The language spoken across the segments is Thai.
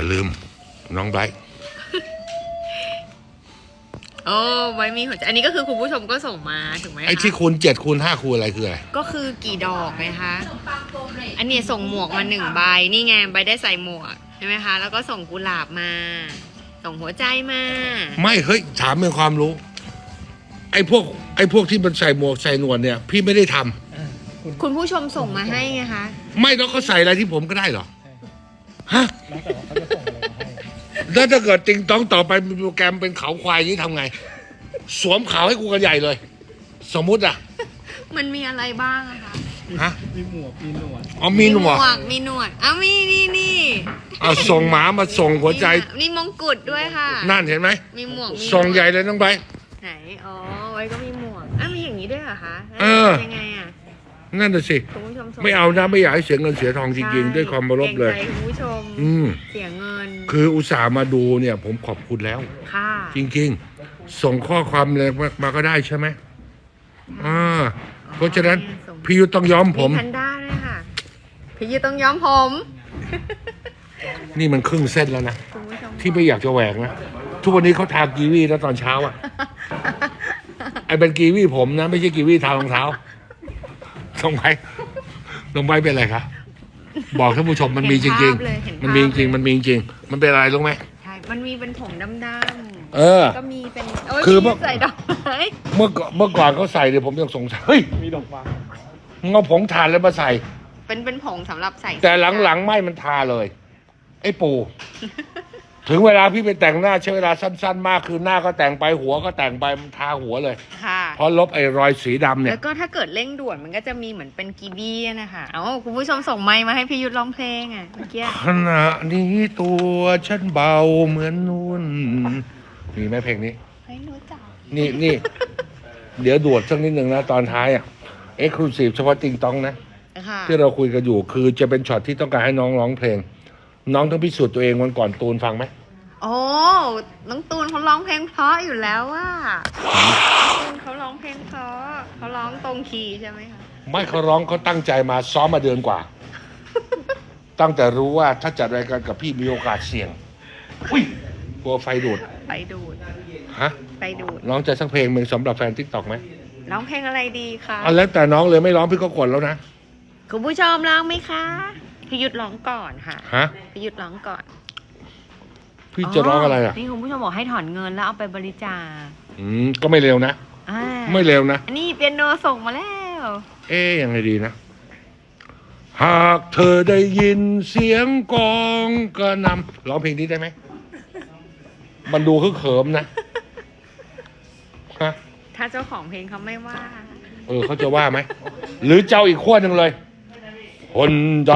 อย่าลืม น้องไบรท์โอ้ไว้มีหัวใจอันนี้ก็คือคุณผู้ชมก็ส่งมาถูกไหมคะไอ้ที่คูณเจ็ดคูณห้าคูณอะไรคืออะไร ก็คือกี่ดอกไหมคะ อันนี้ส่งหมวกมาหนึ่งใบนี่ไงใบได้ใส่หมวกใช่ไหมคะ แล้วก็ส่งกุหลาบมา ส่งหัวใจมา ไม่เฮ้ยถามเป็นความรู้ ไอ้พวก ไอ้พวกที่มันใส่หมวกใส่หนวดเนี่ย พี่ไม่ได้ทำคุณผู้ชมส่งมาให้ไงคะ ไม่แล้วเขาใส่อะไรที่ผมก็ได้เหรอฮะ แล้วแต่ แล้วถ้าเกิดติงต้องต่อไปมีโปรแกรมเป็นเขาควายอย่างนี้ทำไง สวมเขาให้กูกันใหญ่เลย สมมุติอะมันมีอะไรบ้างอะคะฮะมีหมวกมีหนวดอ๋อมีหนวดกมีหนวดอ้าวมีนี่นี่เอาส่งหมามาส่งหัวใจนี่มงกุฎด้วยค่ะ นั่นเห็นไหมมีหมวกมีส่งใหญ่เลยน้องไบร์ท ไหน อ๋อ ไว้ก็มีหมวกอ้าวมีอย่างนี้ด้วยเหรอคะเออยังไงอะ นั่นน่ะสิ คุณผู้ชมส่งไม่เอานะไม่อยากให้เสียเงินเสียทองจริงๆ ด้วยความเคารพเลย กรงใจคุณผู้ชม อืม เสียเงิน คืออุตส่าห์มาดูเนี่ย ผมขอบคุณแล้ว ค่ะ จริงๆ ส่งข้อความอะไรมาก็ได้ใช่ไหมอ่าเพราะฉะนั้นพี่ยุทธต้องยอมผมมีแพนด้าด้วยค่ะ พี่ยูต้องย้อมผม นี่มันครึ่งเส้นแล้วนะ คุณผู้ชมที่ไม่อยากจะแหวกนะ ทุกวันนี้เขาทากีวีแล้วตอนเช้าอะ ไอ้เป็นกีวีผมนะ ไม่ใช่กีวีทารองเท้า ลงไปลงไปเป็นอะไรคะบอกท่านผู้ชมมันมีจริงๆมันมีจริงๆมันมีจริงๆมันเป็นอะไรรู้ไหม ใช่ มันมีเป็นผงดำเออๆก็มีเป็นโอ้ยคือมีเมื่อใส่ดอกไม้เมื่อก่อนเมื่อก่อนเขาใส่เนี่ยผมยังสงสัยเฮ้ยมีดอกไม้มึงเอาผงทานแล้วมาใส่ เป็นเป็นผงสำหรับใส่แต่หลังๆไม่มันทาเลย ไอ้ปู่ ถึงเวลาพี่ไปแต่งหน้าใช้เวลาสั้น ๆ มากคือหน้าก็แต่งไปหัวก็แต่งไปมันทาหัวเลย ค่ะ เพราะลบไอ้รอยสีดำเนี่ย แล้วก็ถ้าเกิดเร่งด่วนมันก็จะมีเหมือนเป็นกีวีอะนะคะเอ้าคุณผู้ชมส่งไมค์มาให้พี่ยุทธร้องเพลงอะเมื่อกี้ขณะนี้ตัวฉันเบาเหมือนนุ่น มีไหมเพลงนี้ ไม่รู้จัก นี่นี่ เดี๋ยวดวดสักนิดหนึ่งนะ ตอนท้ายอะ เอ็กซ์คลูซีฟเฉพาะติงตองนะ ค่ะที่เราคุยกันอยู่คือจะเป็นช็อตที่ต้องการให้น้องร้องเพลง น้องต้องพิสูจน์ตัวเองวันก่อนตูนฟังไหมโอ้น้องตูนเขาร้องเพลงเพราะอยู่แล้วว่า ร้องตรงคีย์ใช่ไหมคะไม่เขาร้องเขาตั้งใจมาซ้อมมาเดือนกว่า ตั้งแต่รู้ว่าถ้าจัดรายการกับพี่มีโอกาสเสี่ยง อุ้ยกลัวไฟดูด ไปดูดฮะ ไปดูดน้องจะสักเพลงหนึ่งสำหรับแฟนทิกตอกไหมร้องเพลงอะไรดีคะเอาแล้วแต่น้องเลยไม่ร้องพี่ก็กดแล้วนะ คุณผู้ชมร้องไหมคะพี่ยุทธร้องก่อนค่ะฮะ พี่ยุทธร้องก่อนพี่จะร้องอะไรอะ นี่คุณผู้ชมบอกให้ถอนเงินแล้วเอาไปบริจาคอืม ก็ไม่เร็วนะ อ่าไม่เร็วนะ อันนี้เปียโนส่งมาแล้ว เอ๊ยยังไงดีนะ หากเธอได้ยินเสียงกลองกระหนำร้องเพลงนี้ได้ไหม มันดูคือเขิมนะฮะถ้าเจ้าของเพลงเขาไม่ว่า เออเขาจะว่าไหม หรือเจ้าอีกขั้วหนึ่งเลย คนใด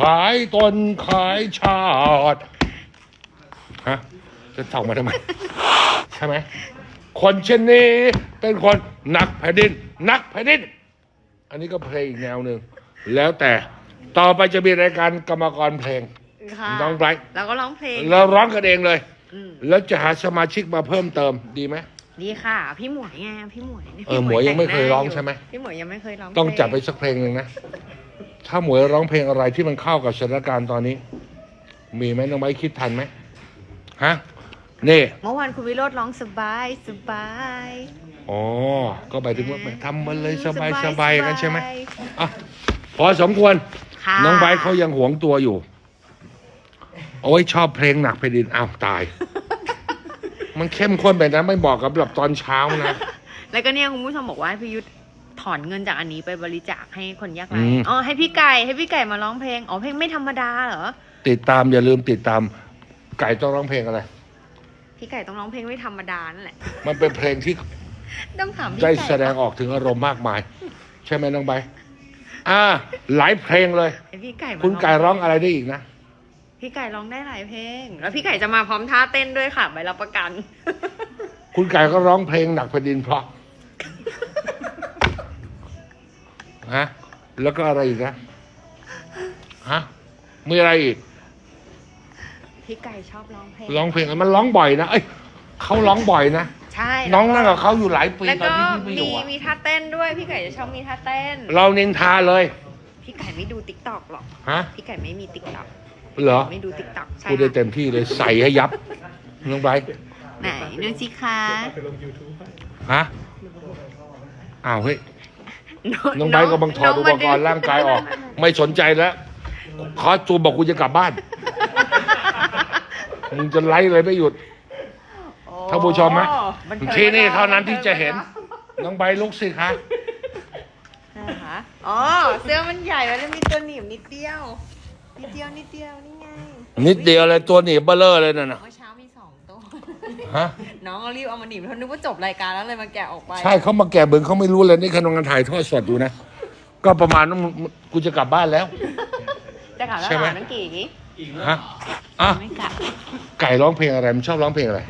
ขายตนขายชาติ ฮะ จะส่องมาทำไม ใช่ไหม คนเช่นนี้เป็นคนนักแผ่นดินนักแผ่นดิน อันนี้ก็เพลงอีกแนวหนึ่งแล้วแต่ต่อไปจะมีรายการกรรมกรเพลง ค่ะน้องไบรท์ แล้วก็ร้องเพลงเราร้องกันเองเลย อืมแล้วจะหาสมาชิกมาเพิ่มเติมดีไหม ดีค่ะ พี่หมวยไงพี่หมวยนี่เออพี่หมวยยังไม่เคยแต่หน้าร้องใช่ไหม พี่หมวยยังไม่เคยร้องต้องเพลจัดไปสักเพลงหนึ่งนะ ถ้าหมวยร้องเพลงอะไรที่มันเข้ากับสถานการณ์ตอนนี้ มีไหมน้องไบร์ทคิดทันไหมฮะ นี่ เมื่อวานคุณวิโรธร้องสบายสบายอ๋อ ก็ไปถึงว่าทำมันเลยสบายสสบาบายยอย่างนั้นใช่ไหมอะพอสมควร ค่ะน้องไบร์ทเขายังหวงตัวอยู่ โอ้ยชอบเพลงหนักแผ่นดินอ้าวตาย มันเข้มข้นแบบนั้นไม่บอกกับแบบตอนเช้านะ แล้วก็เนี่ยคุณผู้ชมบอกว่าให้พี่ยุทธถอนเงินจากอันนี้ไปบริจาคให้คนยากไร้อืม อ๋อให้พี่ไก่ให้พี่ไก่มาร้องเพลงอ๋อเพลงไม่ธรรมดาเหรอติดตามอย่าลืมติดตามไก่ต้องร้องเพลงอะไร พี่ไก่ต้องร้องเพลงไม่ธรรมดานั่นแหละ มันเป็นเพลงที่ต้องถามพี่ได้ไก่แสดงออกถึงอารมณ์มากมาย ใช่ไหมน้องใบร์ทอ่า หลายเพลงเลย ให้พี่ไก่มาคุณไก่ร้องอะไรได้อีกนะ พี่ไก่ร้องได้หลายเพลง แล้วพี่ไก่จะมาพร้อมท่าเต้นด้วยค่ะใบรับประกัน คุณไก่ก็ร้องเพลงหนักแผ่นดินเพราะฮะแล้วก็อะไรอีกนะฮะมีอะไรอีก พี่ไก่ชอบร้องเพลงร้องเพลงอะไรมันร้องบ่อยนะเอ้ยเขาร้องบ่อยนะใช่น้องนั่งกับเขาอยู่หลายปีแล้วตอนก็ที่พี่ไม่อมียู่อะมีท่าเต้นด้วยพี่ไก่จะชอบมีท่าเต้น เรานินทาเลยพี่ไก่ไม่ดูติ๊กต็อกหรอก ฮะพี่ไก่ไม่มีติ๊กต็อกเหรอไม่ดูติ๊กต็อกใช่พูดได้ค่ะเต็มที่เลยใส่ให้ยับน้องไบร์ทไหนดูสิคะไปลง YouTube ไปฮะอ้าวเฮ้ย น้องไบร์ทกำลังถอดอุปกรณ์ร่างกายออก ไม่สนใจแล้วขอจูมบอกกูจะกลับบ้าน มึงจะไล่เลยไม่หยุด ท่านผู้ชมไหมบันทิงที่นี่เท่านั้นที่จะเห็น น้องไบร์ทลุกสิคะนะคะอ๋อ เสื้อมันใหญ่แล้วมีตัวหนีบนิดเดียว นิดเดียวนิดเดียวนี่ไงนิดเดียวเลยตัวหนีบเบลเลอร์เลยนั่นน่ะเมื่อเช้ามีสองตัว ฮะ น้องเอารีบเอามาหนีบเพราะนึกว่าจบรายการแล้วเลยมาแกะออกไป ใช่เขามาแก่เบิงเขาไม่รู้เลยนี่ขนงานถ่ายทอดสดอยู่นะ ก็ประมาณนั้นกูจะกลับบ้านแล้ว จะกลับแล้วใช่เหไหมรอน้องกี่ ฮะอะไม่กลับไก่ร้องเพลงอะไรมันชอบร้องเพลงอะไร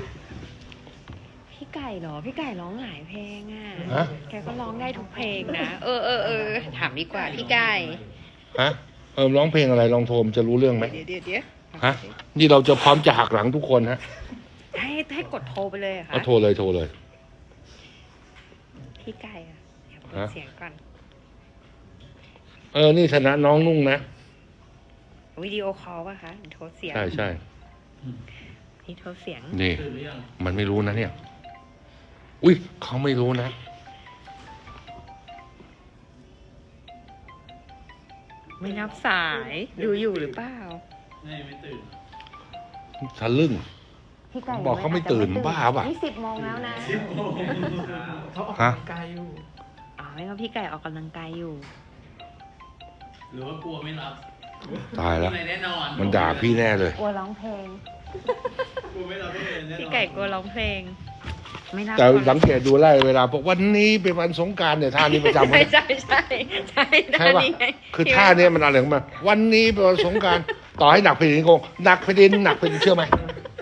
พี่ไก่เหรอ พี่ไก่ร้องหลายเพลงอะฮะ แกก็ร้องได้ทุกเพลงนะ เออเออเออถามดีกว่าพี่ไก่ ฮะเออร้องเพลงอะไรลองโทรมจะรู้เรื่องไหมเดี๋ยวเดี๋ยวเดี๋ยวฮะนี่เราจะพร้อมจะหักหลังทุกคนฮะให้ให้กดโทรไปเลยเหรอเอาค่ะโทรเลยโทรเลย พี่ไก่อะเดี๋ยวเปิดฮะ เสียงก่อน เออนี่ชนะน้องนุ่งนะ วิดีโอคอลป่ะคะหรือโทรเสียงใช่ใช่นี่โทรเสียงนี่มันไม่รู้นะเนี่ย อุ้ยเขาไม่รู้นะ ไม่รับสายดูอยู่หรือเปล่าทะลึ่ง พี่ไก่บอกเขาไม่ตื่นบ้าปะนี่สิบโมงแล้วนะเขาออกฮะกำลังกายอยู่อ๋อไม่ก็พี่ไก่ออกกำลังกายอยู่ หรือว่ากลัวไม่รับ ตายแล้วไม่แน่นอนมันด่าพี่แน่เลย กลัวร้องเพลงกลัวไม่รับไม่เป็นแน่นอนพี่ไก่กลัวร้องเพลง ไม่รับแต่ก่อนสังเกตดูไล่เวลาบอกวันนี้เป็นวันสงกรารเนี่ยท่านี้ประจำใช่เลยใช่ใช่ใช่ใช่ป่ะนี่ไงคือท่าเนี้ยมันอะไรของมันวันนี้เป็นวันสงกรารต่อให้หนักแผ่นดินโกงหนักแผ่นดินหนักแผ่นดินเชื่อไหม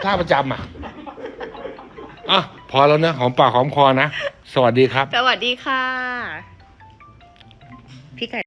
ท่าประจำอะอะพอแล้วนะหอมปากหอมคอนะสวัสดีครับ สวัสดีค่ะ พี่ไก่